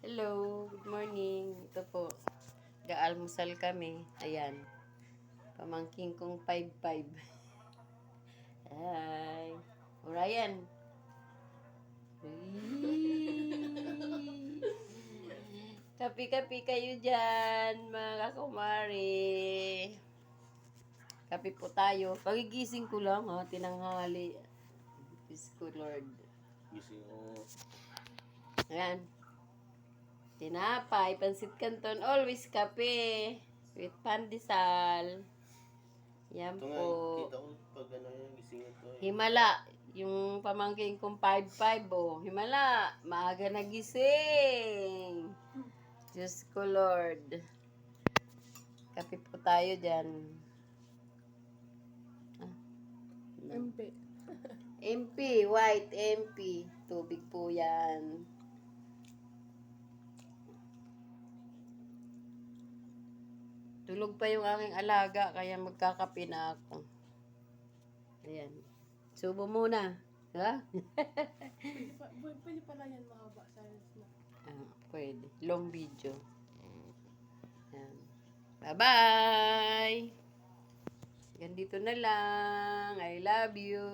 Hello, good morning. Ito po, gaalmusal kami. Ayan. Pamangking kong 5-5. Hi. O, Ryan. Kapi-kapi kayo dyan, mga kakumari. Kapi po tayo. Pagigising ko lang, ha, tinanghali. Diyos ko, Lord. Gising ko. Ayan. Tinapay, pansit canton, always kape. With pandesal. Yan Ito nga, po. kita ko pag ano yung gising ito. Eh. Himala, yung pamangking kong 5-5, oh. Himala, maaga nagising. Diyos ko, Lord. Kape po tayo dyan. Ah. MP. MP, white MP. Tubig po yan. Tulog pa yung aking alaga, kaya magkakape na ako. Ayan. Subo muna. Ha? Pwede, pa, pwede, pala yan mahaba silence na. Ah, pwede. Long video. Ayan. Bye-bye! Ganito na lang. I love you.